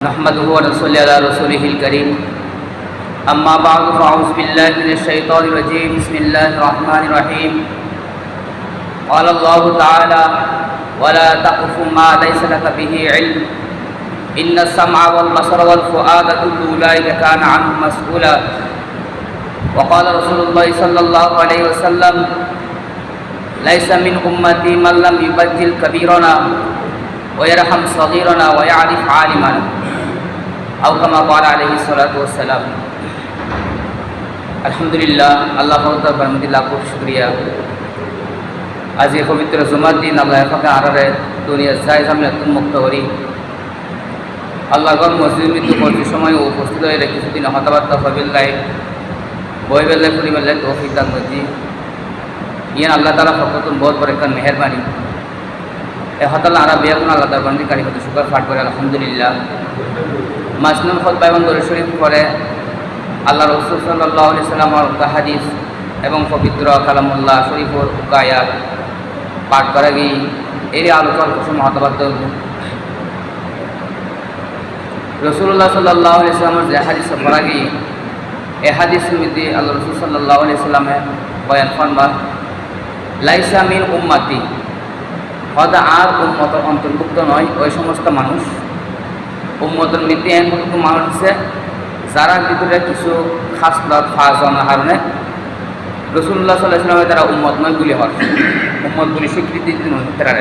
نحمده ونصلي على رسوله الكريم. أما بعد فأعوذ بالله من الشيطان الرجيم. بسم الله الرحمن الرحيم. قال الله تعالى ولا تقف ما ليس لك به علم. إن السمع والبصر والفؤاد كل أولئك كان عنه مسؤولا. وقال رسول الله صلى الله عليه وسلم ليس من أمتي من لم يبجل كبيرنا ويرحم صغيرنا ويعرف عالمنا. আউকামা পাল আলহি সালাতাম আলহামদুলিল্লাহ, আল্লাহ আহমদুল্লাহ খুব শুক্রিয়া। আজ এই পবিত্র জুমার দিন আল্লাহ এফাকে আড়ারে দুনিয়া জায়জ মুক্ত করি। আল্লাহগড় মসজিদ মৃত্যু পরবর্তী সময় উপস্থিত হয়ে কিছুদিন হতাবার্তা ফবিল্লাই বই বেল্লাই ফুলি বেল্লাই তৌফিক দান মজি ইয়ান আল্লাহ তালা ফকতুন বহুত বড় একটা মেহরবানি। এ হতাল আরা বিয়া কোন আল্লাহ তার বান্দি কারি হতে সুগার ফাট করে, আলহামদুলিল্লাহ। মাসনুল খত বাইবন দরুদ শরীফ পরে আল্লাহ রসুল সাল্লাহ সাল্লামর হাদিস এবং পবিত্র কালামুল্লাহ শরীফুর গায়াত পাঠ করা গিয়ে এর আলোচনা কুসুম হতবাদ্য রসুল্লাহ সাল্লাহ সাল্লামের যে হাদিস পড়া গিয়ে এ হাদিস সমিতি আল্লাহ রসুল সাল্লাহ আলি সাল্লামে বয়ান ফরমা, লাইসা মিন উম্মাতি, হদা আর উম্মত অন্তর্ভুক্ত নয়, ওই সমস্ত মানুষ উম্মতের মধ্যে এমন কিছু মানুষ আছে যারা ভিতরে কিছু খাস ফাঁস হওয়ার কারণে রসুল্লাহ সাল্লাহ ইসলামের তারা উম্মত নয়, গুলি হওয়ার। উম্মত গুলি স্বীকৃতি তারা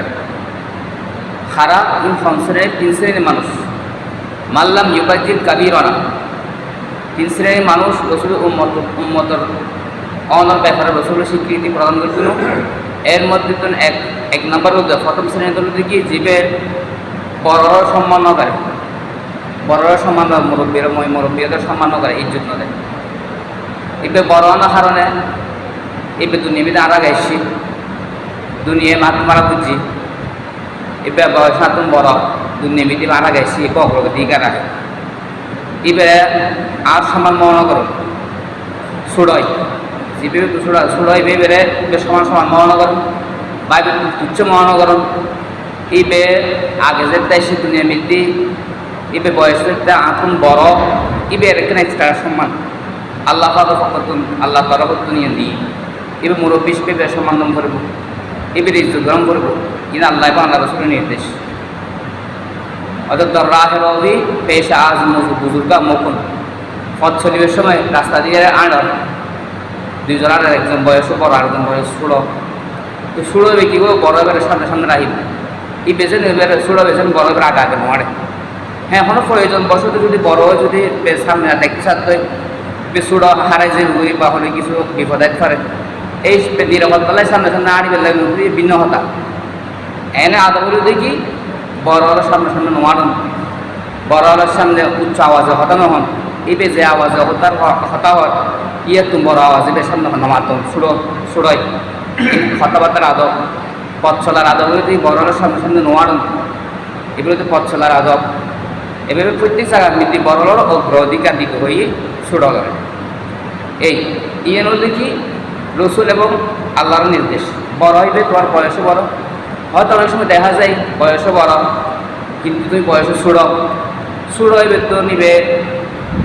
খারাপ ইন সংসারের তিন শ্রেণির মানুষ। মাল্লাম ইউবাজিল কাবিরনা। তিন শ্রেণির মানুষ রসুল উম্মত, উম্মতর অনর ব্যাপারে রসুলের স্বীকৃতি প্রদান করছিল এর মধ্যে এক এক নম্বর হলো প্রথম শ্রেণির হলো কি? জীবের বড় সম্মান করে বড়রা সম্মান মুরব্বীর মুরব্বীদের সম্মান করে ইজ্জত না দেয় এবার বড় না কারণে এবার দুনিয়া মিদে আড়া গাইছি দুনিয়া মাত মারা বুঝছি এবার বয়স হাতুন বড় দুনিয়া মিদে আড়া গাইছি বগ্র দিকে রাখে এবারে আর সম্মান মনে করো সুড়ই জিপে সুড়া সুড়ই বেবেরে সমান সমান মনে করো বাইবে তুচ্ছ মনে করো ইবে আগে যে দেশে দুনিয়া মিলতি ইবে বয়সটা আতুন বড়, ইবে এখানে এক্সট্রা সম্মান। আল্লাহ ফকতুন আল্লাহ তরফ দুনিয়া দিই ইবে মুরব্বী হিসেবে সম্মান করব, ইবে ইজ্জত গ্রহণ করব। ইন আল্লাহ এবং আল্লাহ রসুলের নির্দেশ। অর্থাৎ রাহে রবি পেশা আজ বুজুর্গা মকুন। পথ চলিবের সময় রাস্তা দিয়ে আড় দুইজন আর একজন বয়স বড়, আরেকজন বয়স ষোলো। তো ষোলো কি করব বড় এবারে সামনে সামনে রাখিব ই বেছেন এবারে ষোলো বেছেন বড় এবার আগে আগে মারে। হ্যাঁ এখনও প্রয়োজন। বসত যদি বড় যদি সামনে দেখতে সাথে বেসুড় হারাই যে রুই বা হলে কিছু বিপদ আইতে পারে। এই বেলায় সামনে সামনে আড়ি বেলায় ভিন্ন হতা। এনে আদা দেখি, বড় হলের সামনে সামনে নোয়ারন বড় হলের সামনে উচ্চ আওয়াজে হতানো হন। ইবে যে আওয়াজে হতার হতা হয় ইয়ে তুমি বড় আওয়াজে বে সামনে নামাতো সুড়ো সুড়ই কথাবার্তার আদব। পথ চলার আদব বড় হলের সামনে সামনে নোয়ারন এগুলো তো পথ চলার আদব। এভাবে প্রত্যেক জায়গার নীতি বড়লোর অগ্রাধিকার দিতে হয়ে ছোট করে। এই ইয়ে নদী কি রসুল এবং আল্লাহর নির্দেশ। বড় হইবে, তোমার বয়সও বড়। হয়তো অনেক সময় দেখা যায় বয়সও বড়, কিন্তু তুমি বয়সও ছোট ছোট হইবে তো নিবে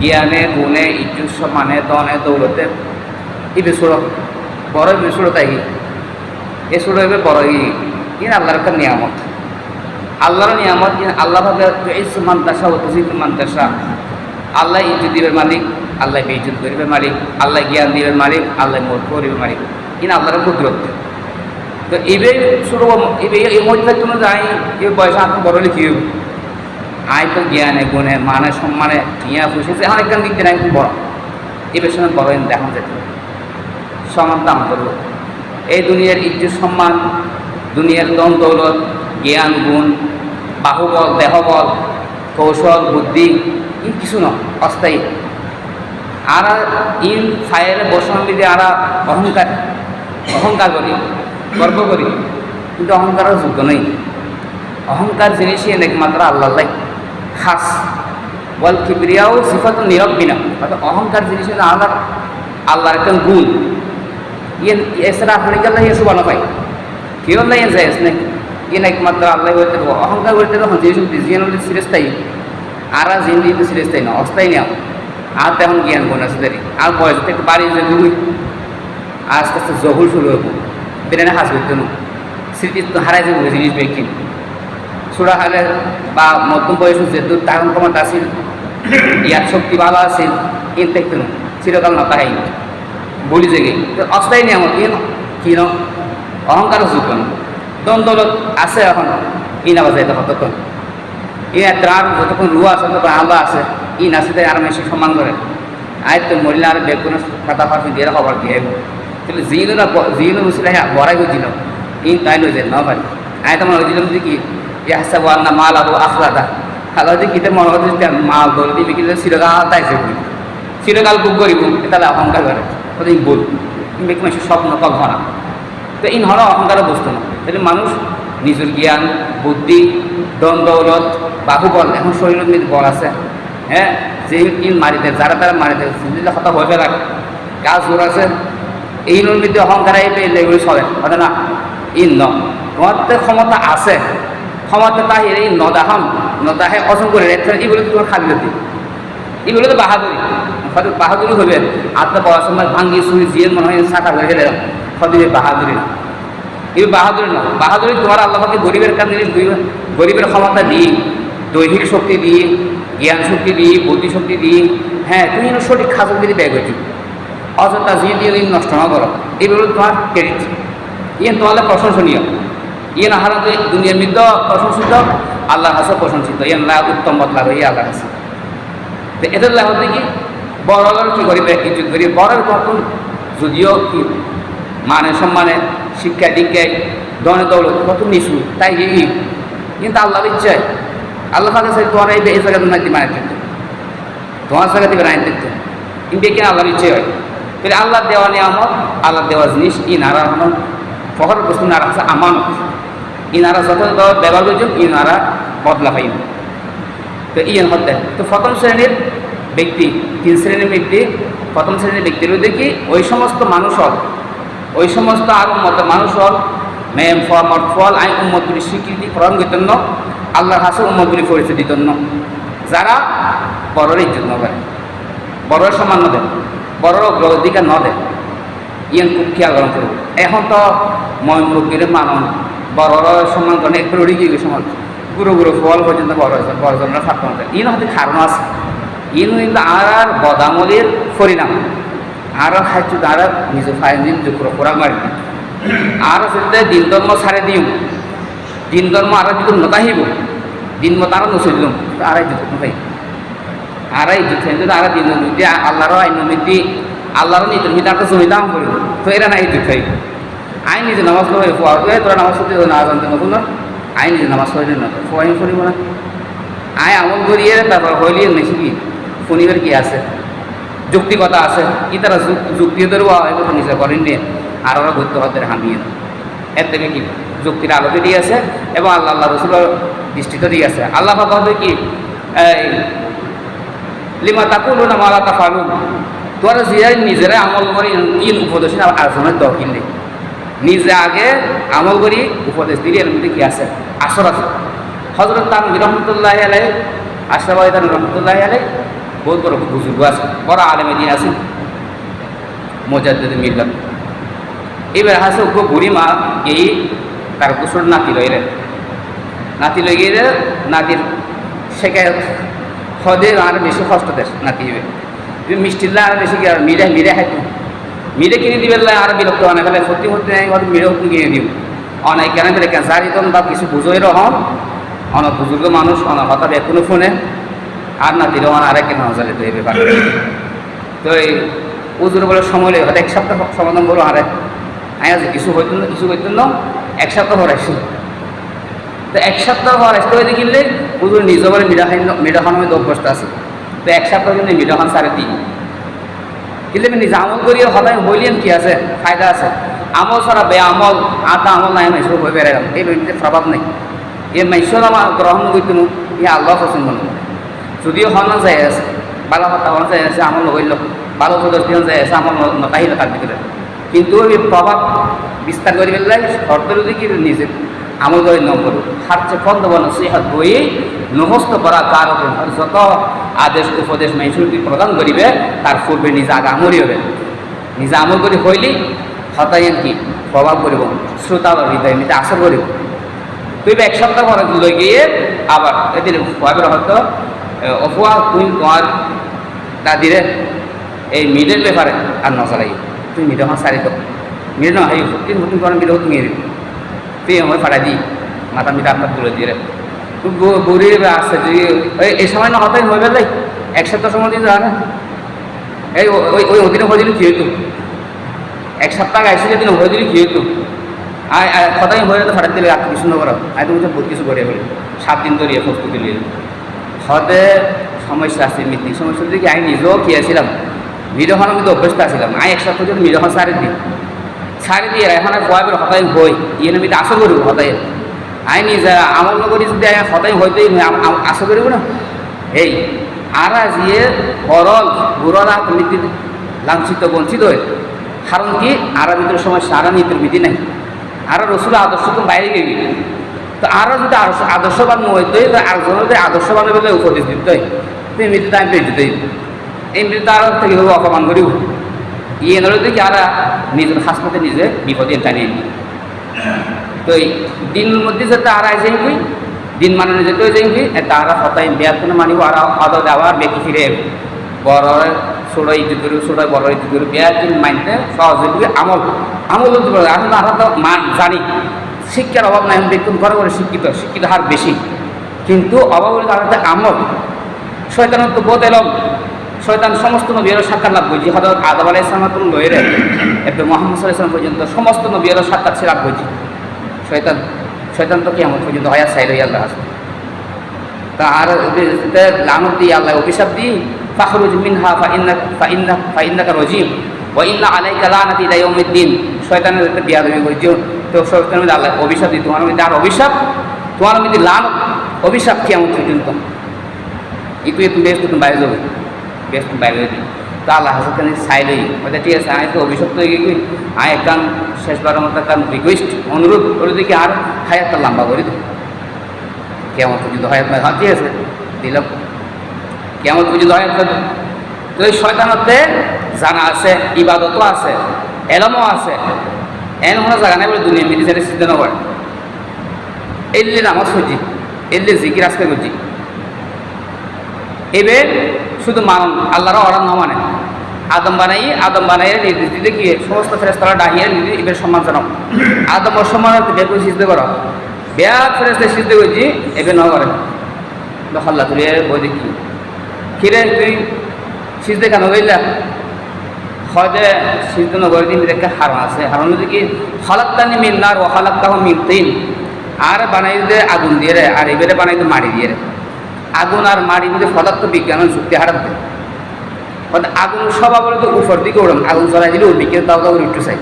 জ্ঞানে, গুণে, ইজ্জুত, সম্মানে দনে দৌলতে। ইবে ছোট বড় হইবে ছোট তাই এ ছোট হইবে বড় ইন আল্লাহর একটা নিয়ামত। আল্লাহর নিয়ামত আল্লাহ ভাবে ও তুজিদ মান্তাসা আল্লাহ ইজ্জত দিবের মালিক, আল্লাহ বেইজ্জত করিবে মালিক, আল্লাহ জ্ঞান দিবের মালিক, আল্লাহ মূর্খ করিবে মালিক। ইন আল্লাহর কুদরত। তো এবে শুরু এবে এই মধ্যে তুমি যাই এ বয়স আপনি বড় লিখি আয় তো জ্ঞানে, গুণে মানে সম্মানে ইয়া খুশি এখন একদম দিক দিন একদম বড়। এবার সময় বড় দেখা যেত সমান দাম করব এই দুনিয়ার ইজ্জত, সম্মান, দুনিয়ার দম দৌলত জ্ঞান, গুণ, বাহুবল, দেহবল, কৌশল, বুদ্ধি ই কিছু নয়, অস্থায়ী। আর ইন ফায়ারে বসন দিদি আর অহংকার অহংকার করি গর্ব করি। কিন্তু অহংকারের যোগ্য নেই। অহংকার জিনিসই একমাত্র আল্লাহ খাস। বল কিবরিয়াও সিফাত নীরব বিনা অর্থাৎ অহংকার জিনিস আল্লাহ আল্লাহর একটা গুণ। ইয়ে এছাড়া আপনি গেলে ইয়ে সুবানো পাই কেউ নাই যায় নাকি ইয়ে একমাত্র আল্লাহ বলতে অহংকার বলতে তখন যে সব ডিজিয়ান হলে তাই আর জিন্দিগিতে সিরিজটাই না, অস্থায়ী নেও আর তেমন জ্ঞান গুণ আছে দেরি আর বয়স একটু বাড়ি যে দুই। আস্তে আস্তে জহুল শুরু হব বেরেনে হাস করতে না স্মৃতি তো হারাই যাব জিনিস ব্যক্তি সুরা হালে বা মধ্যম বয়স যেহেতু তারণ ক্ষমতা আছিল ইয়ার শক্তি ভালো আছিল ইন দেখতে না চিরকাল না তাহাই বলি জেগে অস্থায়ী নিয়ম কি কি ন? অহংকার যোগ্য না দ্বন্দ্বলত আছে এখন। ইন আবার যাইতে কতক্ষণ ইন ত্রাণ যতক্ষণ রুয়া আছে, ততক্ষণ আল্লাহ আছে। ইন আছে তাই আর মেশি সম্মান করে। আয় তো মরিলে আর বেগুন খাতা ফাঁসি দিয়ে খবর দিয়ে কিন্তু জিনো না জিনো হ্যাঁ বড়াই বুঝিল ইন তাই লই যায় ন ভাই আয় তোমার ওই দিলাম কি ইয়া হাসাবু আন্না মাল আবু আখলাদা। আল্লাহ যদি কিতে মনে করতে মাল দৌড় দিবি কিন্তু চিরকাল তাইছে বলি চিরকাল বুক করিব তাহলে অহংকার করে। ওদের বল বেশি মানুষের স্বপ্ন কল্পনা তো ইন হলো অহংকার বস্তু না। তাহলে মানুষ নিজের জ্ঞান, বুদ্ধি, দন বাহুবল, এখন শরীরের মধ্যে বল আছে হ্যাঁ যে ইন মারিতে যারা তারা মারিতে দিলে হতা ভয় পেয়ে লাগে কাজ জোর আছে, এই মধ্যে অহংকার আইবে এগুলি চলে হয় না? ইন ন। তোমার ক্ষমতা আছে, ক্ষমতা তাই এই নদাহম নদাহে অসম করে রেখে এগুলো তো তোমার খালি হতে এগুলো তো বাহাদুরি হয়তো বাহাদুরি হবে আত্মা পাওয়ার সময় ভাঙ্গি সুই জিয়ে মনে হয় শাখা হয়ে গেলে এই বাহাদুরি এই বাহাদুরি না বাহাদুরি তোমার আল্লাহকে গরিবের কাছে গরিবের ক্ষমতা দিয়ে দৈহিক শক্তি দিয়ে জ্ঞান শক্তি দিয়ে বুদ্ধি শক্তি দিয়ে হ্যাঁ তুমি সঠিক খাজক দিয়ে ব্যয় করছ। অযথা জিয়ে দিয়ে নষ্ট না করো। এগুলো তোমার ক্রেডিট ইয়ে তোমাদের প্রশংসনীয়। ইয়ে না হারাতে দুনিয়ার মৃদ্ধ প্রশংসিত, আল্লাহর কাছে প্রশংসিত। ইয়ে না উত্তম বদলা হয়ে আল্লাহর কাছে তো এদের লাভ কি? বড়র কি করিবে কিছু করি বড়ের কখন যদিও কি মানে সম্মানে, শিক্ষা দীক্ষায় দনে দৌলত কত নিচু, তাই এই। কিন্তু আল্লাহর ইচ্ছায় আল্লাহ কাছে তোমার এই জায়গা তোমার মানে দিত। তোমার জায়গা থেকে রায় দিত। কিন্তু আল্লাহর ইচ্ছে হয় তাহলে আল্লাহ দেওয়া নিয়ামত, আল্লাহ দেওয়া জিনিস, ইনারা হন ফখর বস্তু নারা আছে আমানত। ইনারা যত ব্যবহার করছেন, ইনারা বদলা পাইন তো ইয়ান হতে তো প্রথম শ্রেণির ব্যক্তি, তিন শ্রেণির ব্যক্তি, প্রথম শ্রেণির ব্যক্তির দেখি ওই সমস্ত মানুষ ওই সমস্ত আর উম্মত মানুষ হল মেম ফল ফল আই উম্মতগুলি স্বীকৃতি প্রদান করতেন না। আল্লাহর হাসে উম্মতগুলি পরিচয় দিতেন না। যারা বড়র ইজ্জত না করে বড়র সম্মান দেয় বড়র অগ্রাধিকার ন দেয় ইয়ান খুব খেয়াল গ্রহণ করব এখন তো মই মুরব্বীর মানন, বড়র সম্মান করে একটু রড়ি গিয়ে সমান গুরু গুরু ফল পর্যন্ত বড় হয়েছে বড়জনরা হবে ইন হতে কারণ আছে। ইন আর বদামলির পরিণাম। আর খাইছ আর নিজে ফাইন দিন জুকুর পুরা মারি আর সেটা দিন ধর্ম ছাড়ে দিম। দিন ধর্ম আর যদি নতাহিব দিন মত আর নচলিলাম আর যুদ্ধ নতাই এই যুদ্ধ যদি আর দিন নীতি আল্লাহর আইন নীতি আল্লাহর নীতির নীতি আর জমি দাম করিব তো এরা নাই যুদ্ধ আইন নিজে নামাজ পড়ে পড়ে তোরা নামাজ পড়তে না জানতে নতুন। আইন নিজে নামাজ পড়ে না ফোয়াই ফুরিব না। আয় আমল করিয়ে তারপর হইলিয়ে মেশি কি শুনিবার কি আছে? যুক্তিকতা আছে, কি তারা যুক্তি ধরবো এগুলো নিজে করেন নিয়ে আর ওরা ঘুরতে হতে হামিয়ে এর থেকে কি? যুক্তির আলোকে দিয়ে আছে এবং আল্লাহ আল্লাহ রসুলের দৃষ্টিতে দিয়ে আছে। আল্লাহ হবে কি? লিমা তাকুল না মালা তা ফালুন তোরা জিয়াই নিজেরাই আমল করে ইন উপদেশ আলোচনার দরকার নেই। নিজে আগে আমল করি, উপদেশ দিলে, এর মধ্যে কি আছে? আসর আছে। হজরত তান রহমতুল্লাহ আলাই তান রহমতুল্লাহ আলাই বহুত বড় বুজুর্গ আছে, বড় আলেমে দিন আছে। মোজাদ্দ মিল্লাত। এবার হাসে উগ্র বুড়ি মা এই তার কুসুর নাতি লইলে নাতি লই গিয়ে নাতির শেখায় হদে আর বেশি কষ্ট দেশ নাতি হবে মিষ্টির আর বেশি মিরে মিরে খাইতো মিরে কিনে দিবে আর বিরক্ত অনেক ফেলে সত্যি সত্যি নাই হয়তো মিরেও কিনে দিও অনেক কেন বেড়ে ক্যান্সার বা কিছু বুঝোই রহম অনেক বুজুর্গ মানুষ অনেক হঠাৎ এখনও ফোনে আর না দিলেও আরেক কেন হজালে তো এই ব্যাপার। তো এই উজুর বলে সময় লেগে এক সপ্তাহ সমাধান বলো আরে। আয় আছে কিছু হইতো না, কিছু হইতো না, এক সপ্তাহ হরাইছি তো এক সপ্তাহ হরাইতে হয়ে দেখিলে উজুর নিজে বলে মিঠা খাওয়ার মধ্যে অভ্যস্ত আছে। তো এক সপ্তাহ কিন্তু মিঠা খান সাড়ে তিন কিন্তু আমি নিজে আমল করিয়ে হলাই হইলেন কি আছে, ফায়দা আছে। আমল ছাড়া বে আমল আধা আমল নাই মাইসব হয়ে বেড়ে গেল এই ব্যক্তির প্রভাব নেই। এ মাইসর আমার গ্রহণ করতে ই আল্লাহ পছন্দ নয়। যদিও হন যাই আছে ভালো কথা হন যাই আছে, আমল হইল। ভালো সদস্য যাই আছে, আমল নতাহিল তার ভিতরে। কিন্তু ওই প্রভাব বিস্তার করে ফেললে শর্ত যদি কি নিজে? আমল করে নম্বর হারছে ফন্দ বন সিহাত বই নহস্ত করা উপর যত আদেশ, উপদেশ মাইসুরটি প্রদান করিবে, তার পূর্বে নিজে আগে আমলই হবে। নিজে আমল করে হইলি হতাইন কি? প্রভাব করিব। শ্রোতা বা হৃদয় নিতে আসর করিব। তুই এক সপ্তাহ পরে লই গিয়ে আবার এদিন হয়তো অফুয়া তুই তোমার দাদিরে এই মিডের ব্যাপারে আর নজরাই তুই মিডে হন সারি তো মিডে না এই ফুটিন ফুটিন করেন মিডে তুমি তুই আমার ফাড়া দি, মাথা মিটা আপনার তুলে দিয়ে রে বুড়ি আসছে তুই এই সময় না হতাই হয়ে গেলে এক সপ্তাহ সময় দিন জানে এই ওই ওই ওদিনে হয়ে দিলে কি হইতো এক সপ্তাহ আইসি যেদিন হয়ে দিলে কি হইতো আর কথাই হয়ে যেত ফাটাতে দিলে রাত্রি সুন্দর করো আমি তুমি বহুত কিছু করে বলি। সাত দিন ধরে প্রস্তুতি নিয়ে হতে সমস্যা আছে মিটিং সমস্যা দিকে আমি নিজেও খেয়েছিলাম মিরহন আমি অভ্যস্ত আছিলাম। আমি এক সপ্তাহ মিরহন সারি দিই সারি দিয়ে এখন কয়েকবার হতাই হই ইয়ে আমি আশা করব হতাই আমি নিজে আমল নগরী যদি হতাই হইতেই আশা করব না এই আর যিয়ে সরল গুররা নীতি, লাঞ্ছিত, বঞ্চিত হয়। কারণ কি আর ভিতরে সমস্যা আর নীতির বিধি নাই। আর রসুল আদর্শ তো বাইরে গেবি তো আরও যদি আদর্শ আদর্শবান হইতে, তো আরেকজন যদি আদর্শবান বলে উপদেশ দিতে তুমি মৃত্যু টাইম পেয়ে দিতে এই মৃত্যু আরও থেকে অপমান করিব। ইয়ে নলে দেখি আর নিজের হাসপাতালে নিজে বিপদে টানিয়ে নি তো দিনের মধ্যে যাতে আর যাই দিন মানে যেতে যাই তারা হতাই বেয়ার কোনো মানিব, আর আদর আবার বেঁকে ফিরে বড় ছোট ইজ্জত করি ছোট বড় ইজ্জত করি বেয়ার দিন মাইনতে সহজে আমল আমল তো মান জানি। শিক্ষার অভাব নাই দেখুন ঘরে ঘরে শিক্ষিত শিক্ষিত হার বেশি। কিন্তু অভাব হলে তাদের আমল শয়তানের তো বোধ এলম। শয়তান সমস্ত নবীর সাক্ষাৎ লাভ করছি। হয়তো আদম আলাই ইসলাম লইরে এরপরে মোহাম্মদ সাল্লাহ পর্যন্ত সমস্ত নবীর সাক্ষাৎ সে লাভ করছি। শয়তান শয়তান তো কেমন পর্যন্ত হয়া সাইড হয়ে আল্লাহ আছে তা আর লানত দিয়ে আল্লাহ অভিশাপ দিই ফাখরুজ মিনহা ফাইন্না ফাইন্না ফাইন্নাকা রজিম ও ইন্না আলাইকা লানাতি ইলা ইয়াউমিদ্দিন। শয়তানের একটা বিয়া দেবে তো শয়তানের মধ্যে আল্লাহ অভিশাপ দিই তোমার মধ্যে আর অভিশাপ। তোমার মধ্যে লান অভিশাপ কেমন পর্যন্ত ইতু তুমি বেশ তুমি বাইরে যাবে। বেশ তুমি বাইরে যাবি। তো আল্লাহ হাসান চাইলেই ওটা ঠিক আছে, আমি তো অভিশপ্ত হয়ে গেছি আমি একখান শেষবারের মতো একখান রিকোয়েস্ট অনুরোধ করে দেখি আর হায়াতটা লম্বা করে দিই কেমন পর্যন্ত হায়াত হ্যাঁ ঠিক আছে, দিলাম। কেমন পর্যন্ত হায়াত তো এই শয়তানতে জানা আছে, ইবাদতও আছে, এলমও আছে। এন কোনো জায়গা নাই বলে দুনিয়া মিলি যাতে সিদ্ধ নগর এলে নামাজ হচ্ছি এলে জিকির আজকে করছি এবার শুধু মানুন আল্লাহর অর্ডার না মানে আদম বানাই আদম বানাই নির্দেশ দিতে গিয়ে সমস্ত ফেরেস্তারা ডাহিয়ে এবার সম্মান জানাও আদম অসম্মান বের সিদ্ধ করো বেয়া ফেরেস্তে সিদ্ধ করছি এবার ন করে হল্লা তুলে বই দেখি কিরে তুই সিজদে কেন গইলা হয়তো সিজদে নগরের দিন একটা হারণ আছে। হারণ হচ্ছে কি? হলাক্তানি মিন্নার ও হলাক্তাহ মিনতিন আর বানাই দে আগুন দিয়ে রে, আর এবারে বানাই দে মারি দিয়ে রে। আগুন আর মারি মধ্যে পদার্থ বিজ্ঞানের যুক্তি হারাত দেয় আগুন স্বভাবত তো উপর দিকে ওরম আগুন চলাই দিলে ওর বিকেল তাও তাও একটু চাই।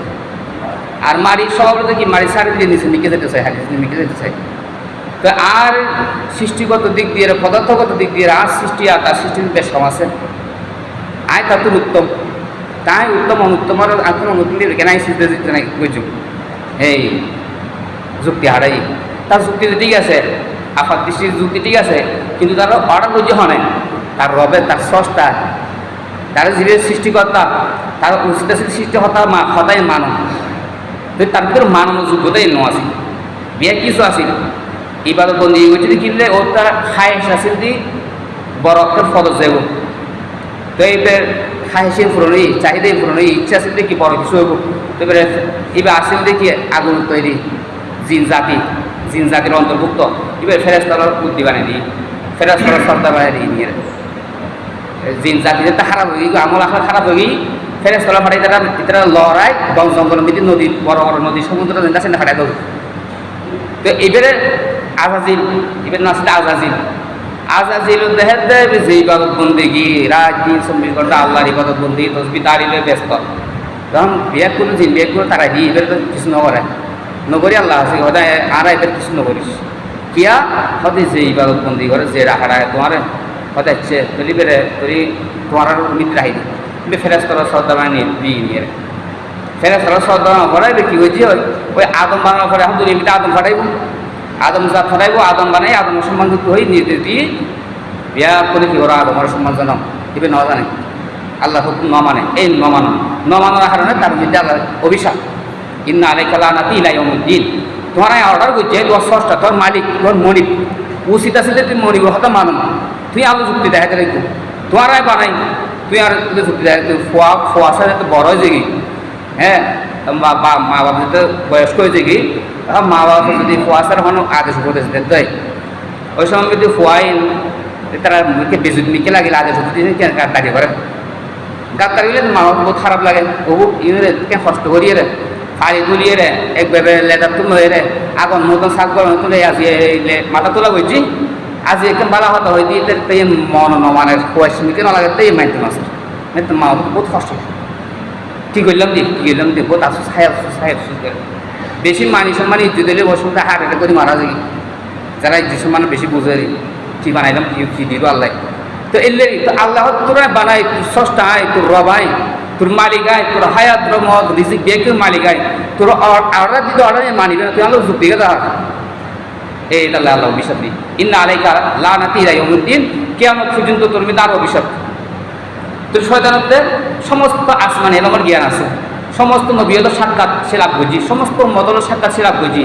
আর মারি স্বভাবত কি? মারি সারি দিলে নিচে নিকে যেতে চাই হারিয়ে নিকে যেতে চাই। তো আর সৃষ্টিগত দিক দিয়ে পদার্থগত দিক দিয়ে আর সৃষ্টি আর তার সৃষ্টির বেশ কম আছে। আয় তোর উত্তম। তাই উত্তম অনুত্তম আর এখন অনুত্তম দিয়ে কেন সৃষ্টি দিতে নাই বুঝছ এই যুক্তি হারাই তার যুক্তি ঠিক আছে আফার দৃষ্টির যুক্তি ঠিক আছে, কিন্তু তার অর্ডার বুঝে হয় তার রবে তার সষ্টা তার জীবের সৃষ্টিকর্তা তার সৃষ্টি হতা হতাই মানব তার ভিতরে মানব যোগ্যতাই ন আছে বিয়ে কিছু আছিল। ইবাদত বন্দি হয়েছে কিনলে ও তার খায়েস আছিল দি বড় একটা ফদর যাব তো এইবার খায়েসের পুরনো চাহিদাই পুরনো ইচ্ছা আছিল দেখি বড় কিছু হইব। এবারে এবার আসিল দেখি আগুন তৈরি, জিন জাতি, জিন জাতির অন্তর্ভুক্ত। এবার ফেরেস্তলার বুদ্ধি বানিয়ে দিই ফেরেস্তলার সর্দার বানিয়ে দিই নিয়ে। জিন জাতি যেটা খারাপ হয়ে গিয়ে আমল আখড়া খারাপ হয়ে গিয়ে ফেরেস্তলা ফাটাই তারা তারা লড়াই, বন জঙ্গল মিটি নদী, বড় বড় নদী, সমুদ্র আছে না ফাটাই দেবো। তো এবারে আজাজিল, এবার না আসলে আজাজিল। আজাজিল ইবাদত ব্যস্ত। তখন কোনো নগরী আল্লাহ আছে হদায় আর এবার কিছু নকরিস। কিয়া? হতে যে ইবাদত বন্দি করে যে রাখাড়ায় তোমার হতাচ্ছে তলি বেড়ে তরি তোমার মিত্র রাহি দিই। ফেরাজ করার শ্রদ্ধা বানিয়ে দিয়ে নিয়ে ফেরাজ করার শ্রদ্ধা করাইবে কি হয়েছে? ওই আদম বানানোর এখন আদম ফাটাইব। আদম যা ফরাইব আদম বানাই আদমের সম্মান যুক্ত হই, নিজে দিয়ে বিয়া করে কি ওরা আদমের সম্মান জানাম। এবার ন জানে। আল্লাহ হুকুম ন মানে। এই ন মানো। ন মানার কারণে তার মধ্যে আল্লাহ অভিশাপ। ইন্না আলাই কালা নাতি ইলাই অমুদ্দিন তোমার অর্ডার করছে তোর ষষ্ঠটা তোর মালিক তোর মনিক উচিত আছে যে তুই মনিক হতে মানো না। তুই আলো যুক্তি দেখাতে রেখো তোমার বানাই তুই আর যুক্তি দেখা ফোয়া ফোয়া সাথে তো বড় হয়েছে কি হ্যাঁ মা বা মা বাবা যদি বয়স্ক কি তখন মা বাবা যদি ফোয়াশার হন আদেশ উপদেশ দেয় ওই সময় যদি ফোয়াইন তারা মুখে বেজুত মিকে লাগিলে আদেশ উপদেশ কেন গাদ্দারি করে গাদ্দারি গেলে মা বাবা বহুত খারাপ লাগে। বহু ইয়ে কেন কষ্ট করিয়ে রে ফাড়ি তুলিয়ে রে একবারে লেদার তুলো রে আগুন নতুন শাক গরম তুলে আজি মাথা তোলা বলছি আজি একদম বালা হতো হয়ে দিয়ে তাই মন নমানের কুয়াশি মিকে না লাগে তাই মাইতে মাইতে মা বহুত কষ্ট ঠিক করলাম দি ঠিক করলাম দি, বহুত আফসোস হাই আফসোস হাই আফসোস করে বেশি মানি সম্মান ইজ্জত দিলে বসে হার্ট অ্যাটাক করে মারা যায়। যারা ইজ্জত সম্মান বেশি বুঝে কি বানাইলাম, কি কি দিল আল্লাহ। তো এলে তো আল্লাহ তোরা বানাই, তোর আয় তোর রবাই, তোর মালিক আয় তোর হায়াত, তোর মদ রিজিক বেকে মালিক আয় তোর অর্ডার দিতে অর্ডার মানিবে না, তুই আলো যুগ দিকে দেখা এই তাহলে আল্লাহ অভিশাপ দিই। ইন্না আলাইকা লানাতি রাইয়ুদ্দিন কিয়ামত পর্যন্ত তোর মধ্যে আরও অভিশাপ। তো শয়তানতে সমস্ত আসমানে এলমের জ্ঞান আছে। সমস্ত নবী হলো সাক্ষাৎ সে লাভ বুঝি সমস্ত মদল সাক্ষাৎ সে লাভ বুঝি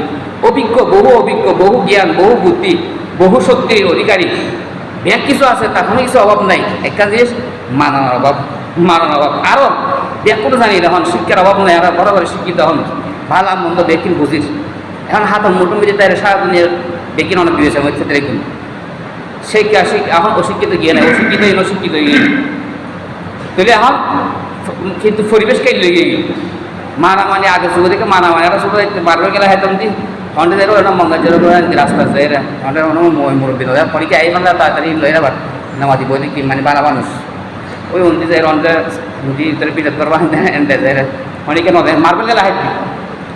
অভিজ্ঞ, বহু অভিজ্ঞ, বহু জ্ঞান, বহু বুদ্ধি, বহু শক্তির অধিকারী। ব্যাগ কিছু আছে তার কোনো কিছু অভাব নাই। একটা জিনিস, মানানোর অভাব মানানোর অভাব। আরও ব্যাগ কোনো জানি এখন শিক্ষার অভাব নাই আর বড় বড় শিক্ষিত হন। ভালো, মন্দ বেকিন বুঝিস এখন হাত বুঝে তাই সারা দুনিয়ার বেকিন অনেক আমার ক্ষেত্রে দেখুন। সেই এখন অশিক্ষিত গিয়ে নাই, অশিক্ষিত অশিক্ষিত গিয়ে তাহলে এখন কিন্তু পরিবেশ কে লেগে গেল। মানামানি আগে যুগ থেকে মানামানি আর শুধু বারবার গেলে হেতাম দি হন্ডে দেরো এটা মঙ্গল জেরো করে রাস্তা যাই রে হন্ডে মই মুরব্বী নয় পরীক্ষা এই মানে তাড়াতাড়ি লই রাবার নামাজি বই কি মানে বানা মানুষ। ওই উন্দি যাই রন্ডে উন্দি তোর পিঠে করবা এনতে যাই অনেকে নদে মারবেল গেলে হাইতি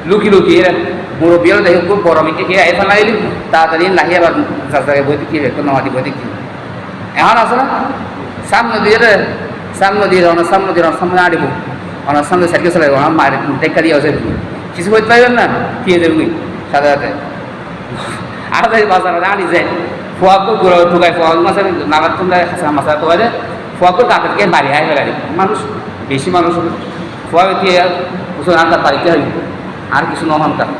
লুকি লুকি রে মুরব্বী হলে দেখি, খুব মিকে কে এখানে লাগিলি তাড়াতাড়ি লাহি আবার জায়গায় বই কি নামাজি বই কি এখন আছে না। সামনে দিয়ে সামনে দিয়ে ওনার সামনে দিয়ে ওনার সামনে আড়িব ওনার সামনে সাইকেল চালাই ওনার মায়ের দেখা দিয়ে আছে কিছু বলতে পারবেন না? কি দেবুই সাথে সাথে। আর তাই বাজারে আনি যায় ফোয়াকো গুঁড়ো ঠুকাই ফোয়াক। মাছের নাগার তোমরা হাসা মাছা তো আছে ফোয়াকো তাদেরকে বাড়ি হাই ফেলে মানুষ, বেশি মানুষ ফোয়া দিয়ে ওষুধ আনতে পারিতে হবে আর কিছু নহনকার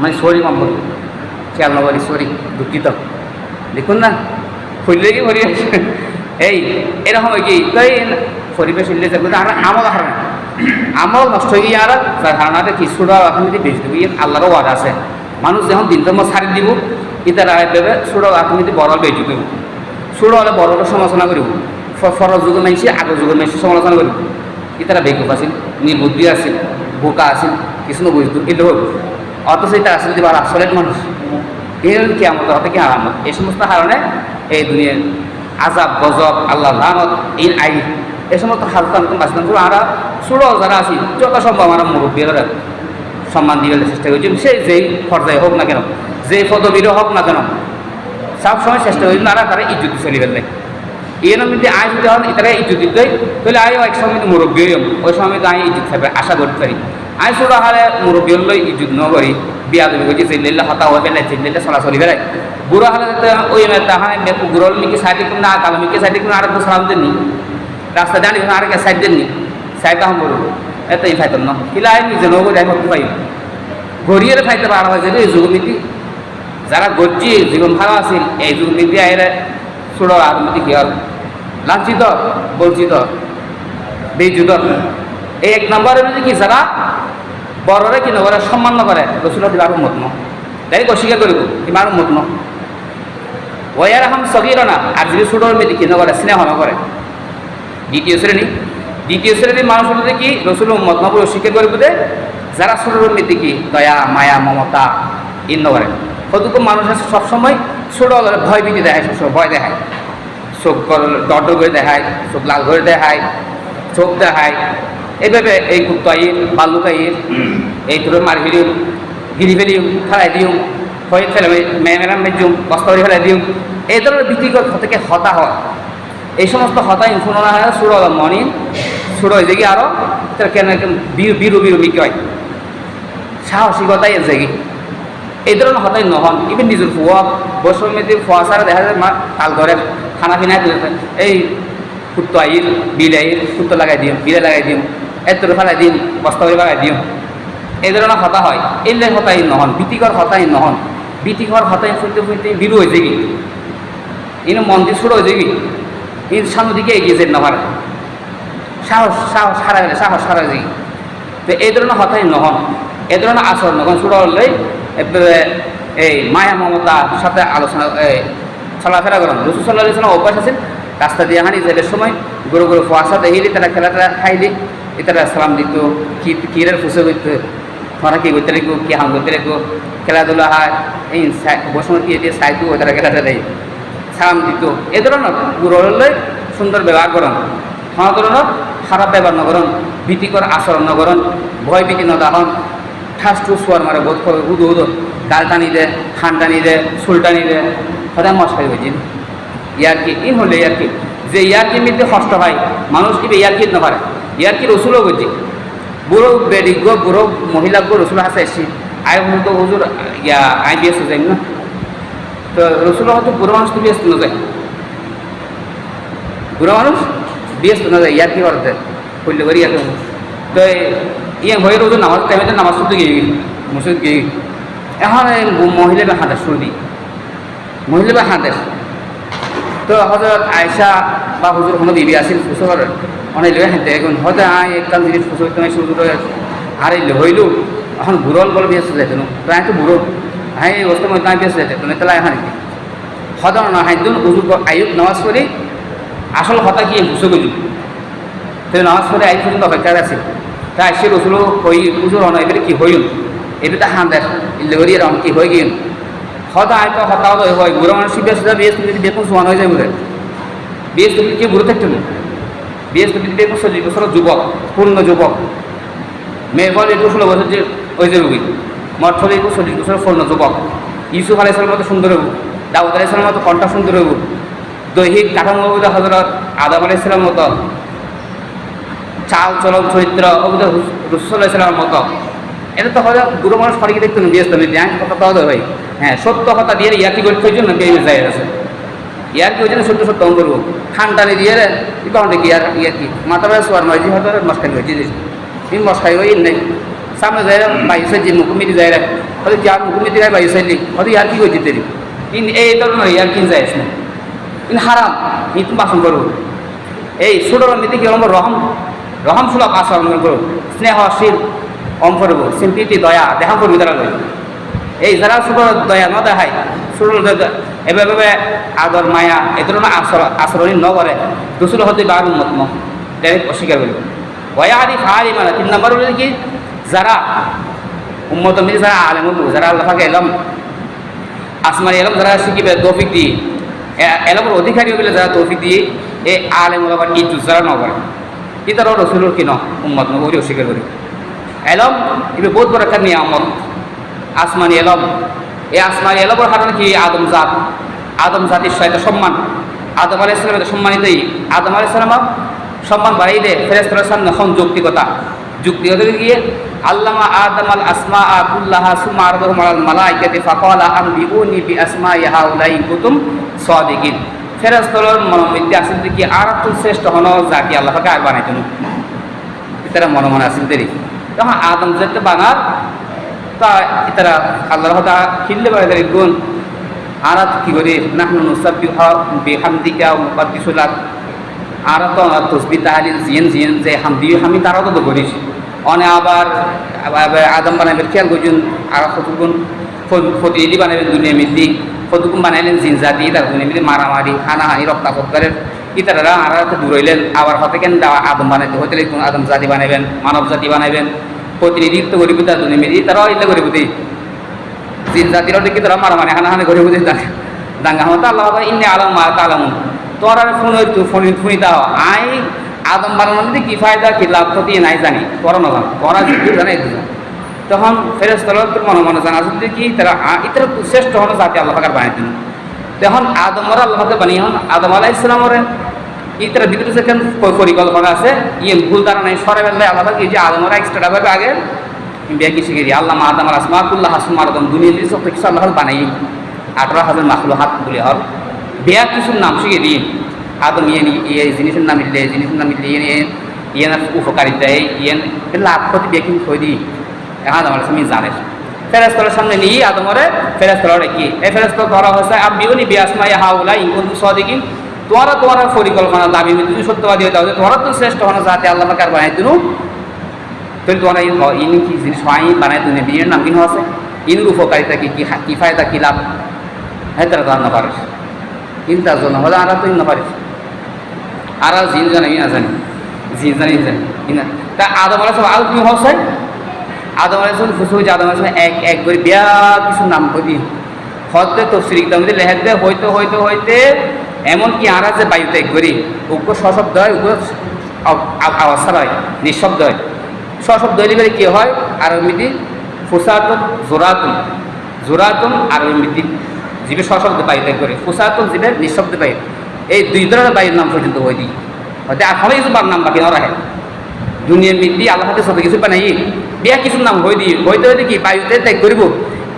মানে সরি সম্পর্ক খেয়াল নবারি সরি, দুঃখিত। দেখুন না খুললে কি ভরি এই এরকম কি? পরিবেশ উল্লে যাবে আর আমল হারান আমল নষ্ট হয়ে গিয়ে আর যার ধারণাটা কি সুরা এখন যদি বেশি দেবো আল্লাহরও ওয়াদ আছে। মানুষ যখন দিন ধর্ম ছাড়ি দিব ইতারা দেবে, সুরা এখন যদি বড় বেশি দেব সুরা হলে বড় সমালোচনা করিব। ফর যুগ মাইছি আগের যুগের মাইছি সমালোচনা করিব। ইতারা বেকুফ আছিল, নির্বুদ্ধি আছিল, বোকা আছিল, কিছু নবুঝতো কিন্তু হোক অথচ এটা আসলে যে আসলে মানুষ এই কি আমাদের হতে কি আরামত এই সমস্ত কারণে এই দুনিয়ার আজাব গজব আল্লাহ লানত ইন আই এ সমস্ত হালতা আমি বাঁচতাম পুরো। আমরা ষোলো যারা আছি, যত সম্ভব আমরা মুরব্বীরা সম্মান দিবার চেষ্টা করছি। সে যেই পর্যায়ে হোক না কেন যে পদবীর হোক না কেন সব সময় চেষ্টা করি না তারা ইজ্জত চলি ফেললে এর মধ্যে আয় যদি হন তারা ইজ্জত দিতে তাহলে আয়ও এক সময় মুরব্বী ওই সময় তো আমি ইজ্জত থাকবে, আশা করতে পারি। আই ছোটো হারে মুরব্বী হলে ইজ্জত ন করি, বিয়া দেবে করছি চিল্লিল্লা হতা হয়ে ফেলে চিল্লিল্লা চলাচলি ফেলে বুড়ো হালে ওই তাহানে গুড়ো মিকে সাইড না কালো মিকে সাইড না আর একটু সালাম দেননি। রাস্তা জানি আর কে সাইড দেননি। সাইড আহম বড় এতই ফাইতাম না কিলা আই নিজে নগো যাই করতে পাই গড়িয়ে ফাইতে পারা হয়েছে এই যুগনীতি যারা গর্জি জীবন ভালো আছিল, এই যুগনীতি আইরে ছোড়ো রাজনীতি কি আর লাঞ্ছিত, বঞ্চিত বেজুত এই এক নম্বরের মধ্যে কি, যারা বড়রে কি নগরে সম্মান নকরে রসুল দিবার মত ন তাই অস্বীকার করিব ইমার মত ন ওয়ার আহম সগির না আর যদি ছোটোর মেয়েদি কি নকরে স্নেহ নকরে দ্বিতীয় শ্রেণি দ্বিতীয় শ্রেণির মানুষ কি? রসুল মত নবর অস্বীকার করিব যে যারা ছোটোর মেয়েদি কি? দয়া, মায়া, মমতা ইন নকরে কতটুকু মানুষ আছে সবসময় ছোটো ভয় ভীতি দেখায় সবসময় ভয় দেখায়। চোখ দর করে দেখায় চোখ লাল করে দেখায় চোখ দেখায়। এইভাবে এই কুত্তাইর বাল্লুকাইর এই তোর মার ফেলিও গিরি ফেলিও ফেলাই দিও হয়ে ফেলে মেয়েরাম মেজুম বস্তা করে ফেলাই দিও এই ধরনের ভিত্তিগত থেকে হতা হয়। এই সমস্ত হতা শুনো না হয় সুর মনি সুর হয়ে যাগি আরও কেন বিরু বিরু বিরু বিক্রি হয়। সাহসিকতাই এসে কি এই ধরনের হতাই নহন ইভেন নিজের ফুয়া মেয়েদের ফুয়া সারা দেখা যায় মা কাল ঘরে খানা পিনা এই কুত্তো আইল বিল আইল কুত্তো লাগাই দিম বিলে লাগাই দিম এত ফেলাই দিম বস্তা করে লাগাই দিম। এই ধরনের হতা হয়। এই হতাই নহন ভীতিকর হতাই নহন ভীতিকর হতাই ফুলতে ফুলতে বিরু হয়েছে কি? ইনো মন্দির শুরু হয়েছে কি? ইন সামনের দিকে এগিয়ে যেতে না পারে সাহস সাহস হারা গেলে সাহস হারা যায় তো এই ধরনের হতাই নহন এই ধরনের আচরণ নহন শুরু হলে এই মায়া মমতার সাথে আলোচনা চলাফেরা করেন রসুল সাল্লাহ ইসলাম অভ্যাস আছেন রাস্তা দিয়ে হানি যেতে সময় গরু গরু ফোয়াশা দেখিলি তারা খেলাটা খাইলি। এটারা সালাম দিত, কি কিরের ফুসে করত তোমরা কি করতে রেখো কি হাম করতে রেখো খেলাধুলা হয়, এই বসমতি দিয়ে সাইতু তারা খেলাটা দেয়, সালাম দিত। এ ধরনের গুরুলে সুন্দর ব্যবহার করেন। কোনো ধরনের খারাপ ব্যবহার নকরণ ভীতিকর আচরণ নকরণ ভয় ভীতি নদাহন ঠাস টুস হওয়ার মারে বোধ করে উদো উদো, গাল টানি দে, খান টানি দে, চুল টানি দে, সদায় মশাই হয়েছিল ইয়ারকি ইন হলে ইয়ার কি যে ইয়ার কি মধ্যে কষ্ট হয়, মানুষ কি ইয়ার কি ইয়ারকি নপারে ইয়ারকি রসুলও করছে বুড়ো বেডিজ্ঞ বুড়ো মহিলাজ্ঞ রসুল হাসে এসছি আই তো হুজুর ইয়া, আই বিএস যাই না? তো রসুল হয়তো বুড়ো মানুষ তো বিয়েস্ত না যায় বুড়ো মানুষ বিয়েস্ত না যায় ইয়ার কি করতে করলে করি ইয়ার তো ইয়ে হয়ে রোজ নামাজ টাইমে তো নামাজ পড়তে গিয়ে মসজিদ গিয়ে এখন এই মহিলা বা হাতের শুরু মহিলা বা হাতের তো হজরত আয়সা বা হুজুর কোনো বিবি আসিল ফুসর অনেক লোক হেঁটে এখন হয়তো আয় একদম জিনিস ফুসর শুরু করে আর এই হইল। এখন বুড়ল বলে বিয়ে যেত না তো বুড়ো হাই এই বস্তু মধ্যে বিয়ে যেতে তো তাহলে এখন কি হদন না, হাইদুন উজুর আয়ুব নামাজ পড়ি আসল কথা কি বুঝে গেল তো নামাজ পড়ে আই পর্যন্ত অপেক্ষা আছে তাই সে রসুল হই পুজোর অন এবারে কি হইল এটা হান দেখ লেগরি রং কি হয়ে গেল হয়তো আয় তো হতাও তো হয় বুড়ো মানুষ বিয়ে সুদা বিয়ে তুমি দেখুন সোয়ান হয়ে যায় বুড়ে বিয়ে তুমি কি বুড়ো থাকতো না বিয়ে তুমি দেখুন চল্লিশ বছর যুবক, পূর্ণ যুবক। বলে একটু ষোলো বছর যে ওই যে রুগী। মঠ হলে একটু চল্লিশ বছর পূর্ণ যুবক। ইউসুফ আলাইসালামের মতো সুন্দর হবু দাউদ আলাইসালামের মতো কণ্ঠা সুন্দর হবু দৈহিক কাঠামো হজরত আদাম আলাইসালামের মতো। চাল, চলন, চরিত্র অবুধ রসুল্লাহামের মতো। এটা তো হয়তো বুড়ো মানুষ ফরিকে দেখতো না বিয়েস্ত আমি ব্যাংক কথা তো হবে ভাই। হ্যাঁ সত্য কথা দিয়ে ইয়াকি করতে না বেরিয়ে যায় আছে। ইয়ার কি হয়েছে সত্য সত্য অঙ্গ করব খান টানি দিয়ে রে কি ইয়ার ইয়ার কি? মাথা বেড়া শোয়ার নয় যে হয়তো মস্কাই হয়েছে এই মস্কাই হয়ে নেই। সামনে যায় বাইশে যে মুখমিটি যায় রে। হয়তো যার মুখমিটি যায় বাইশে লি হয়তো ইয়ার কি হয়েছে তেরি? ইন এই ধরনের ইয়ার কিন যায় না। ইন হারাম। ই তুমি বাসন করব। এই ছোট নীতি কি রকম রহম। রহম সুলভ আচরণ করব। স্নেহশীল কম করব। সিম্পিটি, দয়া দেখা করবি তারা এই যারা ছোট দয়া, ন দেখায়, ছোট এভাবে আদর, মায়া এ ধরনের আচরণ আচরণ ন করে দুসুল হতে বার উন্মত ডাইরেক্ট অস্বীকার করবে ওয়া আদি ফারি মানে তিন নম্বর হলো কি? যারা উম্মত মিলে যারা আলেম যারা আল্লাহকে এলম, আসমানি এলম, যারা শিখিবে তৌফিক দিয়ে এলমের অধিকারী হলে যারা তৌফিক দিয়ে এই আলেম আবার ইজু যারা ন করে। ই তারা রসুলোর কি ন, উম্মত ন ওরি অস্বীকার করি। এলম এবার বহুত বড় একটা নিয়ামত। আসমানি এলম এই আসমানি এলমের কারণে কি? আদম জাত। আদম জাতির সাথে সম্মান। আদম আলাই ইসলামের সম্মানিতই। আদম আলাই ইসলাম সম্মান বাড়াই দেয় ফেরেস্তরের সামনে এখন যৌক্তিকতা। যুক্তিগত গিয়ে আল্লামা আদম আল আসমা আকুল্লাহ সুমা আরদহম আল মালাইকাতি ফাকালা আম বিউনি বি আসমা ইয়াহাউলাই কুতুম সাদিকিন। ফেরেস্তরের মনোমধ্যে আসেন কি? আর শ্রেষ্ঠ হন জাতি আল্লাহকে আর বানাইতেন। তারা মনে মনে দেরি তখন আদম যেতে বানার তা তারা আল্লাহর হতা খিল্লে বাড়াই গুণ আর কি করি? নাহনু নুসাব্বিহ বিহামদিকা মুকাদ্দিসুলাক আর তো তসবি তাহালিল জিয়েন জিয়েন যে হামদি আমি তারাও তো করিস। অনে আবার আদম বানাবেন খেয়াল করছেন আর কতগুণ ফতিদি বানাবেন দুনিয়া মিদ্দি কতগুণ বানাইলেন জিনজা দিয়ে তার দুনিয়া মিদি মারামারি, হানাহানি রক্তাপত্কারের ইতারা আর দূর হইলেন, আবার হতে কেন আদম বানাইতে কোন আদম জাতি বানাবেন মানব জাতি বানাবেন প্রতিনিধিত্ব করিব তার দুনিয়া মিদি তারাও ইল্লা করিব জিন জাতিরাও দেখি তারা মারামারি হানাহানি করিব দাঙ্গা হতো আল্লাহ ইন্নে আলম মা তালামুন। তোর আর ফোন হইতো ফোন ফোনি দাও আই, আদম বানানোর কি ফায়দা কি লাভ ক্ষতি নাই জানি। তোরা না জান তোরা যদি দিলাম তখন ফেরেস তলর মনে মনে জানা আসলে কি তারা ইতারা শ্রেষ্ঠ হন জাতি আল্লাহ পাকার বানাই দিন তখন আদমর আল্লাহকে বানিয়ে হন, আদম আলাহ ইসলামরে ইতারা ভিতরে সেখান পরিকল্পনা আছে ইয়ে ভুল নাই, সরে বেলায় আল্লাহ কি যে আদমরা এক্সট্রা ভাবে আগে। বিয়া কি শিখে দিই আল্লাহ আদম আর আসমা কুল্লাহ হাসুম আদম দুনিয়া দিয়ে সব কিছু আল্লাহ বানাই আঠারো হাজার মাখলো হাত বলে হল বিয়া কিছুর নাম শিখে দিন আদম ইয়ে ইয়ে জিনিসের নাম মিললে জিনিসের নাম মিললে ইয়ে ইয়ে না উপকারিতা ইয়ে লাভ ক্ষতি বিয়া কিন্তু থই দিই এখন আমার তুমি জানে। ফেরাস্তলের সামনে নিয়ে আদমরে ফেরাস্তলরে কি? এই ফেরাস্তল ধরা হয়েছে আব্বিও নি বিয়াসমা ইয়া হাউলা ইনকুন সদিকিন। তোমারা তোমার পরিকল্পনা দাবি তুমি সত্যবাদী হতে হবে তোমার তো শ্রেষ্ঠ হনো, যাতে আল্লাহ কার বানাই দিনু। তাহলে তোমার ইন কি জিনিস? হয় বানাই দিনে। বিয়ের নাম কিনো আছে? ইনুর উপকারিতা কি? কি ফায়দা, কি লাভ? হ্যাঁ তারা তো আর না পারিস ইনতার জন্য হলে আর তো না পারিস আর জিন জানে, ইনা জানি। জিন জানি জানি। তা আদম আলাহ আর কি হচ্ছে আদম আলাহ ফুসু হয়েছে, আদম আলাহ এক এক করে বিয়া কিছু নাম করি হতে তো শ্রী দামদি লেহের দে হইতে হইতে হইতে এমনকি আর যে বায়ুতে এক করি উগ্র সশব্দ হয়, উগ্র আওয়াজ হয়, নিঃশব্দ হয়। সশব্দ হইলে পরে কি হয়? আর মিতি ফুসাতুন জোরাতুন। জোরাতুন আর মিতি জীবের সশব্দ বায়ুতে করে। ফুসাতুন জীবের নিঃশব্দ বায়ু এই দুই ধরনের বায়ুর নাম পর্যন্ত হয়ে দিই। হয়তো এখনও কিছু বার নাম বাকি না রাখে দুনিয়ার মিতি, আল্লাহ হাতে সাথে কিছু বানাই। বিয়া কিছু নাম হয়ে দিই। হইতে হইতে কি বায়ুতে ত্যাগ করিব?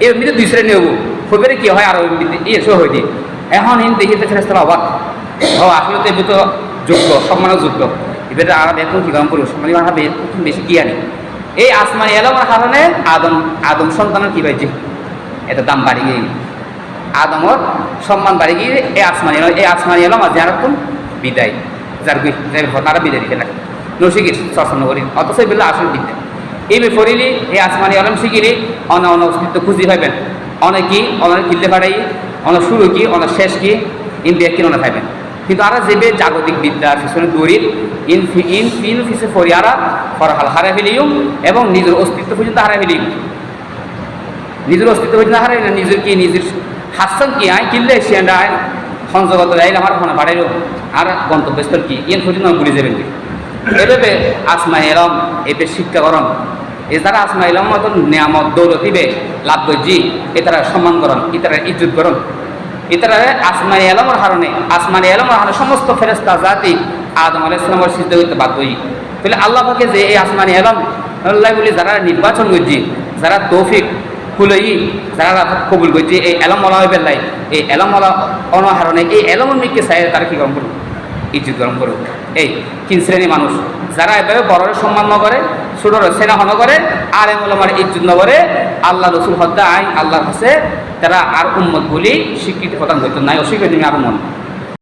এমনিতে দুই শ্রেণি হব হইবে কি হয়? আর এমনিতে এই হয়ে দিই এখন হিন দেখিতে ফেরেস্তারা অবাক। ও, আসলে তো এবার তো যোগ্য সম্মানের যোগ্য। এবার আর এখন কি কাম করব সম্মানী ভাবে বেশি কি আনি এই আসমানি এলামার কারণে আদম আদম সন্তানের কি পাইছে এটা দাম বাড়ি গিয়ে। আদমর সম্মান বাড়ি গিয়ে এই আসমানি এলাম এই আসমানি এলাম আর যার বিদায়। যার তারা বিদায় দিতে লাগে। নসিকির শাসন করি অথচ এগুলো আসল বিদ্যা। এই বিপরীলি এই আসমানি আলম শিখিরি অন অন অস্তিত্ব খুঁজি পাইবেন অনেক কি অনেক কিনলে পাঠাই অনেক শুরু কি অনেক শেষ কি ইন্ডিয়া কি অনেক পাইবেন কিন্তু আরা যেবে জাগতিক বিদ্যা পিছনে দৌড়ির ইন ইন ফিসে ফরিয়ারা, ফরহাল হারা ফেলিও এবং নিজের অস্তিত্ব পর্যন্ত হারা ফেলিও নিজের অস্তিত্ব পর্যন্ত হারাই না নিজের কি, নিজের হাসান কি আয় কিনলে সে আয় সংজগত আইলে আমার ফোনে বাড়াইল। আর গন্তব্যস্থল কি, ইন পর্যন্ত ভুলে যাবেন এভাবে আসমা এলম এবে শিক্ষা করণ এ যারা আসমা এলম মতো নিয়ামত, দৌলত ইবে লাভ করছি এ তারা সম্মান করণ এ তারা ইজ্জত করণ এ তারা আসমানি এলমের কারণে আসমানি এলমের কারণে সমস্ত ফেরেস্তা জাতি আদম আলাহ ইসলামের সিদ্ধ করতে বাধ্য হই। তাহলে আল্লাহ পাকে যে এই আসমানি এলম, আল্লাহ বলি যারা নির্বাচন করছি যারা তৌফিক খুলই যারা কবুল করছে এই এলম মলা হয়ে পেলাই এই এলম মলা অনাহারণে, এই এলমের মিকে চাই তারা কি গরম করুক? ইজ্জত গরম করুক। এই তিন শ্রেণি মানুষ, যারা এভাবে বড়ের সম্মান করে ছোটর সেনা হন করে আর এমলামার ইজ্জুত নগরে, আল্লাহ রসুল হদ্দা আইন আল্লাহর কাছে তারা আর উম্মত বলি স্বীকৃতি প্রদান করতেন নাই, অস্বীকৃতি আর মন